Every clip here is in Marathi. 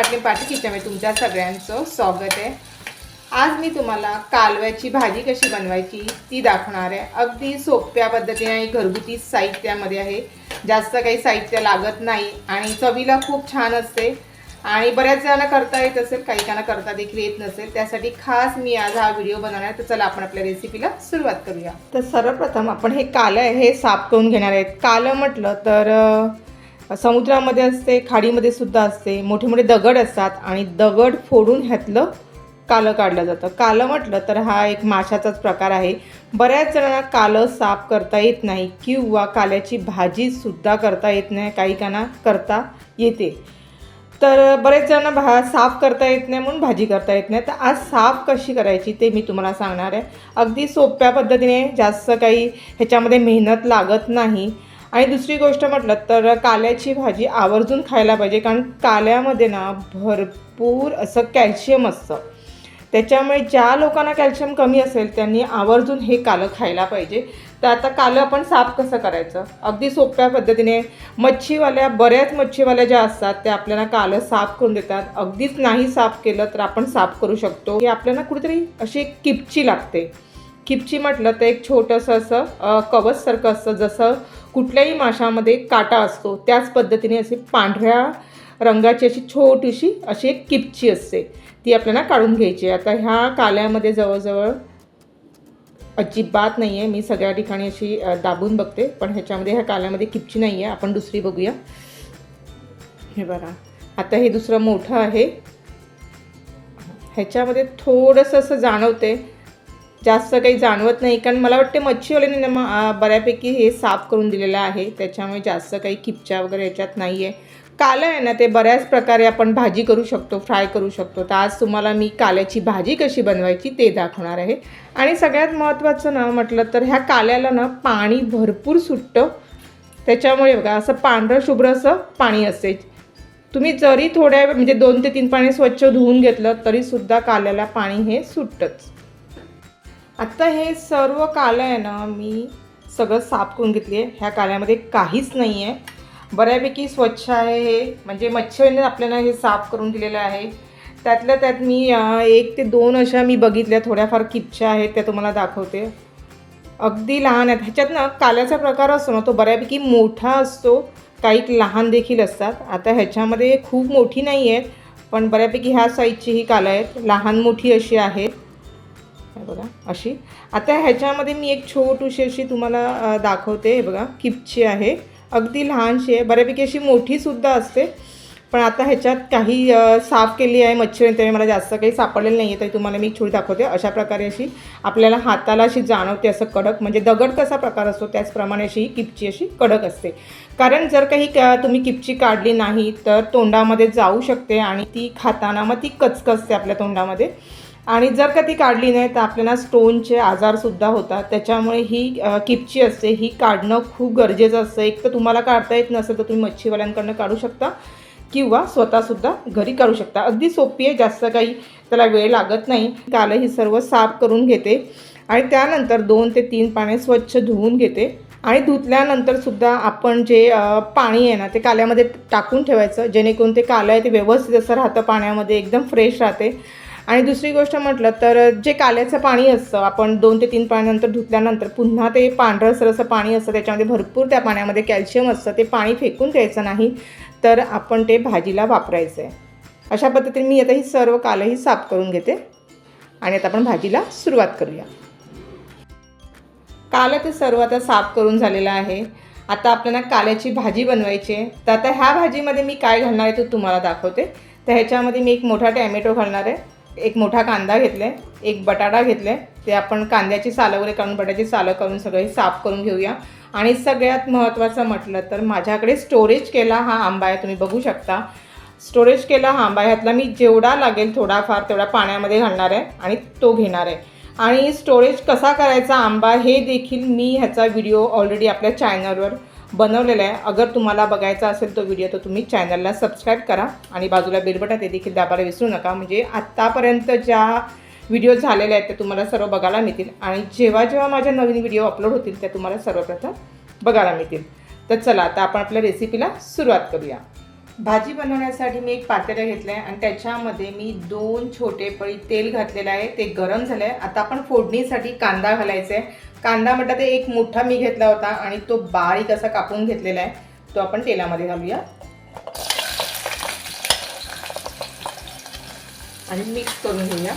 पाटील पाटील किचनमध्ये तुमच्या सगळ्यांचं स्वागत आहे. आज मी तुम्हाला कालव्याची भाजी कशी बनवायची ती दाखवणार आहे. अगदी सोप्या पद्धतीने आणि घरगुती साहित्यामध्ये आहे. जास्त काही साहित्य लागत नाही आणि चवीला खूप छान असते. आणि बऱ्याच जणांना करता येत असेल काही जणांना करता देखील येत नसेल. त्यासाठी खास मी आज हा व्हिडिओ बनवणार आहे. तर चला आपण आपल्या रेसिपीला सुरुवात करूया. तर सर्वप्रथम आपण हे कालं आहे हे साफ करून घेणार आहेत. कालं म्हटलं तर समुद्रामध्ये असते खाडीमध्ये सुद्धा असते मोठे मोठे दगड असतात आणि दगड फोडून ह्यातलं कालं काढलं जातं. कालं म्हटलं तर हा एक माशाचाच प्रकार आहे. बऱ्याच जणांना कालं साफ करता येत नाही किंवा काल्याची भाजीसुद्धा करता येत नाही काही काना करता येते. तर बरेच जणांना भा साफ करता येत नाही म्हणून भाजी करता येत नाही. तर आज साफ कशी करायची ते मी तुम्हाला सांगणार आहे. अगदी सोप्या पद्धतीने जास्त काही ह्याच्यामध्ये मेहनत लागत नाही. आणि दुसरी गोष्ट म्हटलं तर काल्याची भाजी आवर्जून खायला पाहिजे कारण काल्यामध्ये ना भरपूर असं कॅल्शियम असतं. त्याच्यामुळे ज्या लोकांना कॅल्शियम कमी असेल त्यांनी आवर्जून हे कालं खायला पाहिजे. तर आता कालं आपण साफ कसं करायचं? अगदी सोप्या पद्धतीने मच्छीवाल्या बऱ्याच मच्छीवाल्या ज्या असतात त्या आपल्याला कालं साफ करून देतात. अगदीच नाही साफ केलं तर आपण साफ करू शकतो. हे आपल्याला कुठेतरी अशी एक किपची लागते. किपची म्हटलं तर एक छोटंसं असं कवचसारखं असतं. जसं कुठल्याही माशामध्ये काटा असतो त्याच पद्धतीने अशी पांढऱ्या रंगाची अशी छोटीशी अशी एक किपची असते. ती आपल्याला काढून घ्यायची आहे. आता ह्या काल्यामध्ये जवळजवळ अजिबात नाही आहे मी सगळ्या ठिकाणी अशी दाबून बघते पण ह्याच्यामध्ये ह्या काल्यामध्ये किपची नाही आहे आपण दुसरी बघूया. हे बघा. आता हे दुसरं मोठं आहे. ह्याच्यामध्ये थोडंसं असं जाणवते जास्त काही जाणवत नाही. कारण मला वाटते मच्छीवाल्याने ना बऱ्यापैकी हे साफ करून दिलेलं आहे. त्याच्यामुळे जास्त काही खिपच्या वगैरे याच्यात नाही आहे कालं आहे ना ते बऱ्याच प्रकारे आपण भाजी करू शकतो फ्राय करू शकतो. तर आज तुम्हाला मी काल्याची भाजी कशी बनवायची ते दाखवणार आहे. आणि सगळ्यात महत्त्वाचं ना म्हटलं तर ह्या काल्याला ना पाणी भरपूर सुटतं. त्याच्यामुळे बघा असं पांढरं शुभ्र असं पाणी असते तुम्ही जरी थोड्या म्हणजे दोन ते तीन पाणी स्वच्छ धुवून घेतलं तरीसुद्धा काल्याला पाणी हे सुटतंच. आत्ता हे सर्व कालं आहे ना मी सगळं साफ करून घेतली आहे. ह्या काल्यामध्ये काहीच नाही आहे बऱ्यापैकी स्वच्छ आहे हे. म्हणजे मच्छरने आपल्याला हे साफ करून दिलेलं आहे. त्यातल्या त्यात मी एक ते दोन अशा मी बघितल्या. थोड्याफार किपच्या आहेत त्या तुम्हाला दाखवते. अगदी लहान आहेत. ह्याच्यात ना काल्याचा प्रकार असतो ना तो बऱ्यापैकी मोठा असतो. काही लहान देखील असतात. आता ह्याच्यामध्ये खूप मोठी नाही आहेत पण बऱ्यापैकी ह्या साईजची ही कालं आहेत. लहान मोठी अशी आहेत. बघा अशी. आता ह्याच्यामध्ये मी एक छोटीशी अशी तुम्हाला दाखवते. हे बघा किपची आहे. अगदी लहानशी आहे. बऱ्यापैकी अशी मोठीसुद्धा असते. पण आता ह्याच्यात काही साफ केली आहे मच्छर त्यामुळे मला जास्त काही सापडलेलं नाही आहे तरी तुम्हाला मी छोटी दाखवते. अशा प्रकारे अशी आपल्याला हाताला अशी जाणवते असं कडक. म्हणजे दगड कसा प्रकार असतो त्याचप्रमाणे अशी ही किपची अशी कडक असते. कारण जर काही क तुम्ही किपची काढली नाही तर तोंडामध्ये जाऊ शकते आणि ती खाताना मग ती कचकचते आपल्या तोंडामध्ये. आणि जर का ती काढली नाही तर आपल्याला स्टोनचे आजारसुद्धा होतात. त्याच्यामुळे ही किपची असते ही काढणं खूप गरजेचं असतं. एक तर तुम्हाला काढता येत नसेल तर तुम्ही मच्छीवाल्यांकडनं काढू शकता किंवा स्वतःसुद्धा घरी काढू शकता. अगदी सोपी आहे जास्त काही त्याला वेळ लागत नाही. काल ही सर्व साफ करून घेते आणि त्यानंतर दोन ते तीन पाने स्वच्छ धुवून घेते. आणि धुतल्यानंतर सुद्धा आपण जे पाणी आहे ना ते काल्यामध्ये टाकून ठेवायचं. जेणेकरून ते कालं आहे ते व्यवस्थित असं राहतं पाण्यामध्ये एकदम फ्रेश राहते. आणि दुसरी गोष्ट म्हटलं तर जे काल्याचं पाणी असतं आपण दोन ते तीन पाण्यानंतर धुतल्यानंतर पुन्हा ते पांढरसर असं पाणी असतं त्याच्यामध्ये भरपूर त्या पाण्यामध्ये कॅल्शियम असतं ते पाणी फेकून द्यायचं नाही तर आपण ते भाजीला वापरायचं आहे अशा पद्धतीने मी आता ही सर्व कालंही साफ करून घेते. आणि आता आपण भाजीला सुरुवात करूया. कालं ते सर्व आता साफ करून झालेलं आहे. आता आपल्याला काल्याची भाजी बनवायची आहे. तर आता ह्या भाजीमध्ये मी काय घालणार आहे ते तुम्हाला दाखवते. तर ह्याच्यामध्ये मी एक मोठा टॅमॅटो घालणार आहे. एक मोठा कांदा घेतला आहे एक बटाटा घेतला आहे ते आपण कांद्याची सालं वगैरे काढून बटाट्याची सालं करून सगळे साफ करून घेऊया. आणि सगळ्यात महत्त्वाचं म्हटलं तर माझ्याकडे स्टोरेज केला हा आंबा आहे तुम्ही बघू शकता. स्टोरेज केला हा आंबा ह्यातला मी जेवढा लागेल थोडाफार तेवढा पाण्यामध्ये घालणार आहे आणि तो घेणार आहे. आणि स्टोरेज कसा करायचा आंबा हे देखील मी ह्याचा व्हिडिओ ऑलरेडी आपल्या चॅनलवर बनवलेला आहे. अगर तुम्हाला बघायचा असेल तो व्हिडिओ तर तुम्ही चॅनलला सबस्क्राईब करा आणि बाजूला बेलबटन ते देखील दाबायला विसरू नका. म्हणजे आत्तापर्यंत ज्या व्हिडिओ झालेले आहेत ते तुम्हाला सर्व बघायला मिळतील. आणि जेव्हा जेव्हा माझ्या नवीन व्हिडिओ अपलोड होतील त्या तुम्हाला सर्वप्रथम बघायला मिळतील. तर चला आता आपण आपल्या रेसिपीला सुरुवात करूया. भाजी बनवण्यासाठी मी एक पातेलं घेतलं आहे आणि त्याच्यामध्ये मी दोन छोटे पळी तेल घातलेलं आहे. ते गरम झालं आहे आता आपण फोडणीसाठी कांदा घालायचा आहे कांदा म्हटलं ते एक मोठा मी घेतला होता आणि तो बारीक असा कापून घेतलेला आहे. तो आपण तेलामध्ये घालूया. आणि मिक्स करून घेऊया.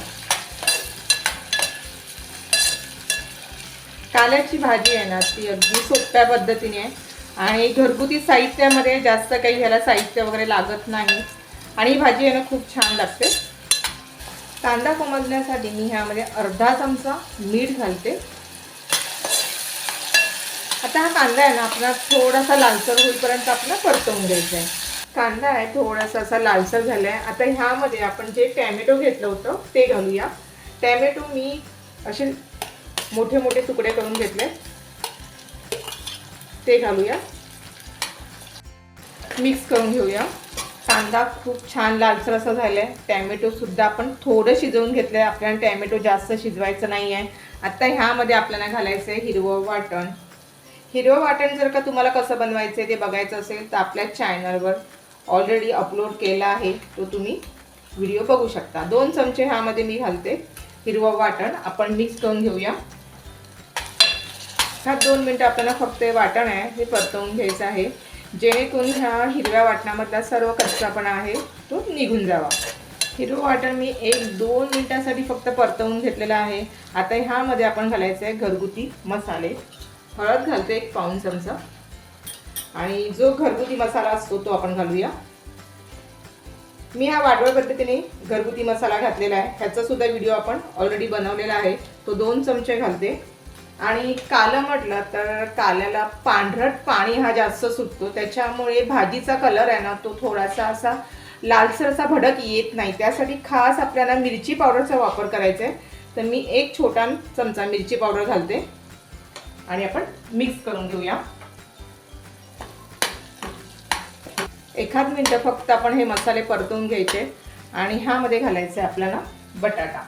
काल्याची भाजी आहे ना ती अगदी सोप्या पद्धतीने आहे. आणि घरगुती साहित्यामध्ये जास्त काही ह्याला साहित्य वगैरे लागत नाही. आणि ही भाजी आहे ना खूप छान लागते. कांदा कोमजण्यासाठी मी ह्यामध्ये अर्धा चमचा मीठ घालते. आता हा कांदा आहे ना आपला थोडासा लालसर होईपर्यंत आपला परतवून घ्यायचा आहे. कांदा आहे थोडासा असा लालसर झाला आहे आता ह्यामध्ये आपण जे टॅमॅटो घेतलं होतं ते घालूया. टॅमॅटो मी असे मोठे मोठे तुकडे करून घेतले. ते घालूया. मिक्स करून घेऊया. कांदा खूप छान लालसर असा झाला आहे टॅमॅटोसुद्धा आपण थोडं शिजवून घेतलं आहे आपल्याला टॅमॅटो जास्त शिजवायचं नाही आहे आत्ता ह्यामध्ये आपल्याला घालायचं आहे हिरवं वाटण. हिरवं वाटण जर का तुम्हाला कसं बनवायचं आहे ते बघायचं असेल तर आपल्या चॅनलवर ऑलरेडी अपलोड केला आहे तो तुम्ही व्हिडिओ बघू शकता. दोन चमचे ह्यामध्ये मी घालते. हिरवं वाटण आपण मिक्स करून घेऊया. ह्या दोन मिनटं आपल्याला फक्त हे वाटण आहे हे परतवून घ्यायचं आहे. जेणेकरून ह्या हिरव्या वाटणामधला सर्व कच्चापणा आहे तो निघून जावा. हिरवं वाटण मी एक दोन मिनटासाठी फक्त परतवून घेतलेलं आहे. आता ह्यामध्ये आपण घालायचं आहे घरगुती मसाले. हळद घालते एक पाऊन चमचा. आणि जो घरगुती मसाला असतो तो आपण घालूया. मी हा वाढवळ पद्धतीने घरगुती मसाला घातलेला आहे. ह्याचा सुद्धा व्हिडिओ आपण ऑलरेडी बनवलेला आहे. तो दोन चमचे घालते. आणि कालं म्हटलं तर काल्याला पांढरट पाणी हा जास्त सुटतो. त्याच्यामुळे भाजीचा कलर आहे ना तो थोडासा असा लालसर असा भडक येत नाही. त्यासाठी खास आपल्याला मिरची पावडरचा वापर करायचा आहे. तर मी एक छोटा चमचा मिरची पावडर घालते. आणि आपण मिक्स करून घेऊया. एखाद मिनटं फक्त आपण हे मसाले परतून घ्यायचे आणि ह्यामध्ये घालायचे आपल्याला बटाटा.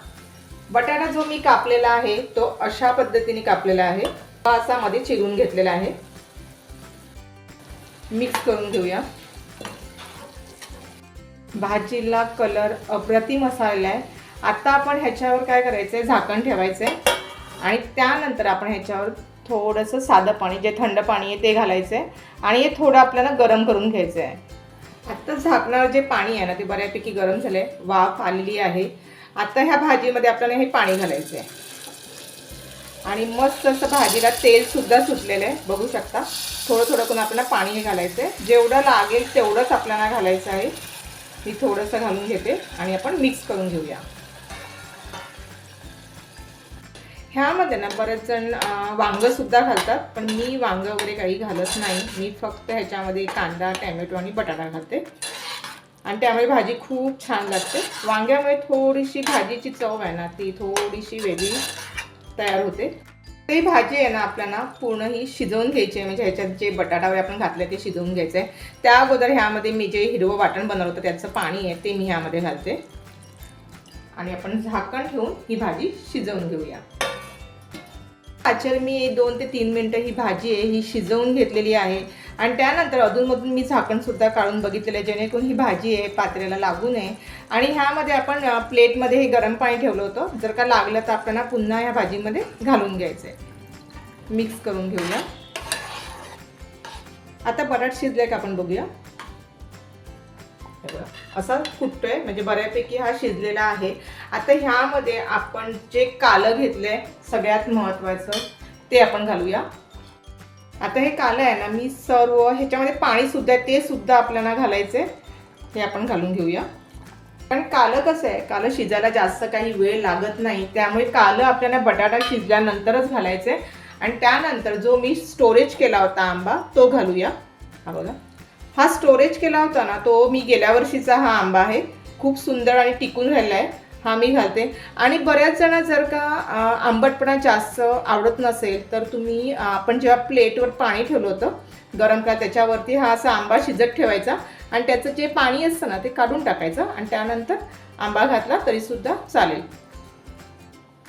बटाटा जो मी कापलेला आहे तो अशा पद्धतीने कापलेला आहे. असा मध्ये चिरून घेतलेला आहे. मिक्स करून घेऊया. भाजीला कलर अप्रतिम असायला आहे. आता आपण ह्याच्यावर काय करायचं आहे झाकण ठेवायचं आहे आणि त्यानंतर आपण ह्याच्यावर थोडंसं साधं पाणी जे थंड पाणी आहे ते घालायचं आहे आणि हे थोडं आपल्याला गरम करून घ्यायचं आहे आत्ता झाकणारं जे पाणी आहे ना ते बऱ्यापैकी गरम झालं आहे वाफ आलेली आहे. आता ह्या भाजीमध्ये आपल्याला हे पाणी घालायचं आहे आणि मस्त असं भाजीला तेलसुद्धा सुटलेलं आहे बघू शकता. थोडं थोडं करून आपल्याला पाणी हे घालायचं आहे जेवढं लागेल तेवढंच आपल्याला घालायचं आहे. मी थोडंसं घालून घेते आणि आपण मिक्स करून घेऊया. ह्यामध्ये ना बरेच जण वांगंसुद्धा घालतात पण मी वांगं वगैरे काही घालत नाही. मी फक्त ह्याच्यामध्ये कांदा टॅमॅटो आणि बटाटा घालते. आणि त्यामुळे भाजी खूप छान लागते. वांग्यामुळे थोडीशी भाजीची चव आहे ना ती थोडीशी वेगळी तयार होते. ते भाजी आहे ना आपल्याला पूर्ण ही शिजवून घ्यायची आहे. म्हणजे ह्याच्यात जे बटाटा वगैरे आपण घातले ते शिजवून घ्यायचं आहे. त्या अगोदर ह्यामध्ये मी जे हिरवं वाटण बनवलं होतं त्याचं पाणी आहे ते मी ह्यामध्ये घालते. आणि आपण झाकण ठेवून ही भाजी शिजवून घेऊया. आचर मी दोन ते तीन मिनटं ही भाजी आहे ही शिजवून घेतलेली आहे. आणि त्यानंतर अधूनमधून मी झाकणसुद्धा काढून बघितलेलं आहे जेणेकरून ही भाजी आहे पात्रेला लागू नये. आणि ह्यामध्ये आपण प्लेटमध्ये हे गरम पाणी ठेवलं होतं. जर का लागलं तर आपल्याला पुन्हा ह्या भाजीमध्ये घालून घ्यायचं आहे मिक्स करून घेऊया. आता बटाट शिजले का आपण बघूया? असा फुटतोय म्हणजे बऱ्यापैकी हा शिजलेला आहे. आता ह्यामध्ये आपण जे कालं घेतलंय सगळ्यात महत्त्वाचं ते आपण घालूया. आता हे कालं आहे ना मी सर्व ह्याच्यामध्ये पाणी सुद्धा आहे ते सुद्धा आपल्याला घालायचे हे आपण घालून घेऊया. पण कालं कसं आहे कालं शिजायला जास्त काही वेळ लागत नाही. त्यामुळे कालं आपल्याला बटाटा शिजल्यानंतरच घालायचे आणि त्यानंतर जो मी स्टोरेज केला होता आंबा तो घालूया. हा बघा. हा स्टोरेज केला होता ना तो मी गेल्या वर्षीचा हा आंबा आहे. खूप सुंदर आणि टिकून राहिला आहे हा मी घालते. आणि बऱ्याच जण जर का आंबटपणा जास्त आवडत नसेल तर तुम्ही आपण जेव्हा प्लेटवर पाणी ठेवलं होतं गरम का त्याच्यावरती हा असा आंबा शिजत ठेवायचा. आणि त्याचं जे पाणी असतं ना ते काढून टाकायचं. आणि त्यानंतर आंबा घातला तरीसुद्धा चालेल.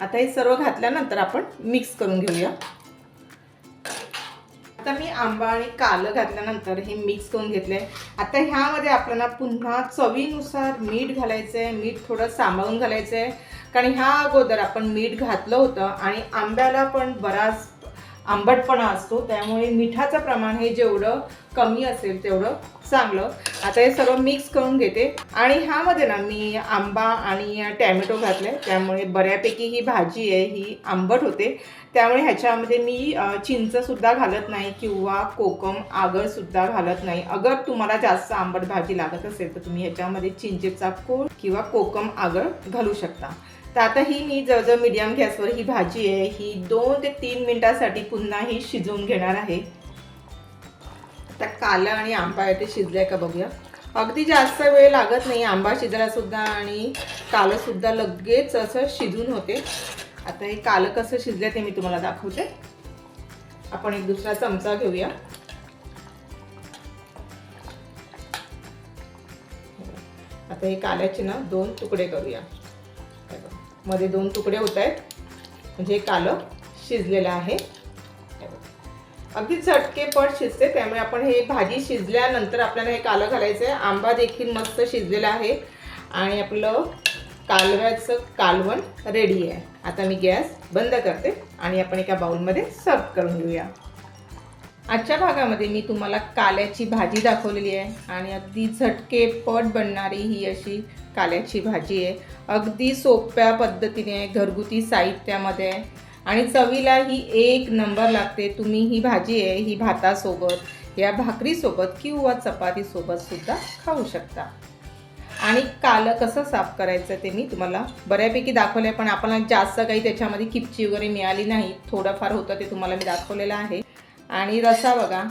आता हे सर्व घातल्यानंतर आपण मिक्स करून घेऊया. आता मी आंबा आणि कालं घातल्यानंतर हे मिक्स करून घेतलं आहे आता ह्यामध्ये आपल्याला पुन्हा चवीनुसार मीठ घालायचं आहे मीठ थोडं सांभाळून घालायचं आहे कारण ह्या अगोदर आपण मीठ घातलं होतं आणि आंब्याला पण बराच आंबटपणा असतो. त्यामुळे मिठाचं प्रमाण हे जेवढं कमी असेल तेवढं चांगलं. आता हे सर्व मिक्स करून घेते. आणि ह्यामध्ये ना मी आंबा आणि टॅमॅटो घातले त्यामुळे बऱ्यापैकी ही भाजी आहे ही आंबट होते. त्यामुळे ह्याच्यामध्ये मी चिंचसुद्धा घालत नाही किंवा कोकम आगळसुद्धा घालत नाही. अगर तुम्हाला जास्त आंबट भाजी लागत असेल तर तुम्ही ह्याच्यामध्ये चिंचेचा कोळ किंवा कोकम आगळ घालू शकता. तर आता ही मी जवळजवळ मीडियम गॅसवर ही भाजी आहे. ही दोन ते तीन मिनटासाठी पुन्हा ही शिजवून घेणार आहे. त्या काला आणि आंबा येथे ते शिजलाय का बघूया. अगदी जास्त वेळ लागत नाही आंबा शिजलासुद्धा आणि कालं सुद्धा लगेच असं शिजून होते. आता हे कालं कसं शिजलं ते मी तुम्हाला दाखवते. आपण एक दुसरा चमचा घेऊया. आता हे काल्याचे ना दोन तुकडे करूया. मध्ये दोन तुकडे होत आहेत. म्हणजे हे कालं शिजलेलं आहे. अगदी झटकेपट शिजते. त्यामुळे आपण हे भाजी शिजल्यानंतर आपल्याला हे कालं घालायचं आहे आंबा देखील मस्त शिजलेला आहे. आणि आपलं कालव्याचं कालवण रेडी आहे. आता मी गॅस बंद करते आणि आपण एका बाउलमध्ये सर्व करून घेऊया. आजच्या भागामध्ये मी तुम्हाला काल्याची भाजी दाखवलेली आहे. आणि अगदी झटकेपट बनणारी ही अशी काल्याची भाजी आहे. अगदी सोप्या पद्धतीने घरगुती साहित्यामध्ये. आहे आणि चवीला ही एक नंबर लागते. तुम्ही ही भाजी आहे ही भातासोबत या भाकरीसोबत किंवा चपातीसोबत सुद्धा खाऊ शकता. आणि कालं कसं साफ करायचं ते मी तुम्हाला बऱ्यापैकी दाखवलं आहे पण आपल्याला जास्त काही त्याच्यामध्ये किपची वगैरे मिळाली नाही. थोडंफार होतं ते तुम्हाला मी दाखवलेलं आहे. आणि रसा बघा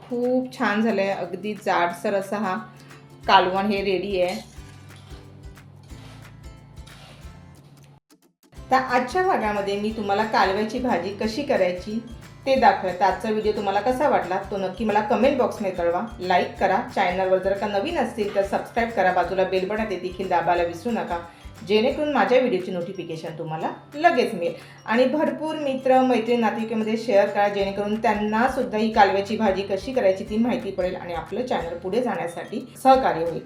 खूप छान झालं आहे अगदी जाडसर असा हा कालवण हे रेडी आहे. तर आजच्या भागामध्ये मी तुम्हाला कालव्याची भाजी कशी करायची ते दाखवत आजचा व्हिडिओ तुम्हाला कसा वाटला तो नक्की मला कमेंट बॉक्समध्ये कळवा. लाईक करा. चॅनलवर जर का नवीन असतील तर सबस्क्राईब करा. बाजूला बेलबटन ते देखील दाबायला विसरू नका. जेणेकरून माझ्या व्हिडिओची नोटिफिकेशन तुम्हाला लगेच मिळेल. आणि भरपूर मित्र मैत्रीण नातेवाईकामध्ये शेअर करा. जेणेकरून त्यांना सुद्धा ही कालव्याची भाजी कशी करायची ती माहिती पडेल आणि आपलं चॅनल पुढे जाण्यासाठी सहकार्य होईल.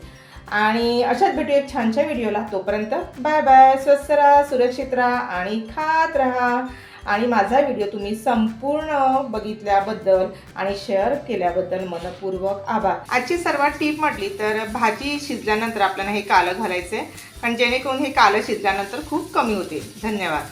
आणि अशाच भेटू एक छानशा व्हिडिओला. तोपर्यंत बाय बाय. स्वस्त राहा सुरक्षित राहा आणि खात राहा. आणि माझा व्हिडिओ तुम्ही संपूर्ण बघितल्याबद्दल आणि शेअर केल्याबद्दल मनपूर्वक आभार. आजची सर्वात टीप म्हटली तर भाजी शिजल्यानंतर आपल्याला हे कालं घालायचं आहे कारण जेणेकरून हे कालं शिजल्यानंतर खूप कमी होते धन्यवाद.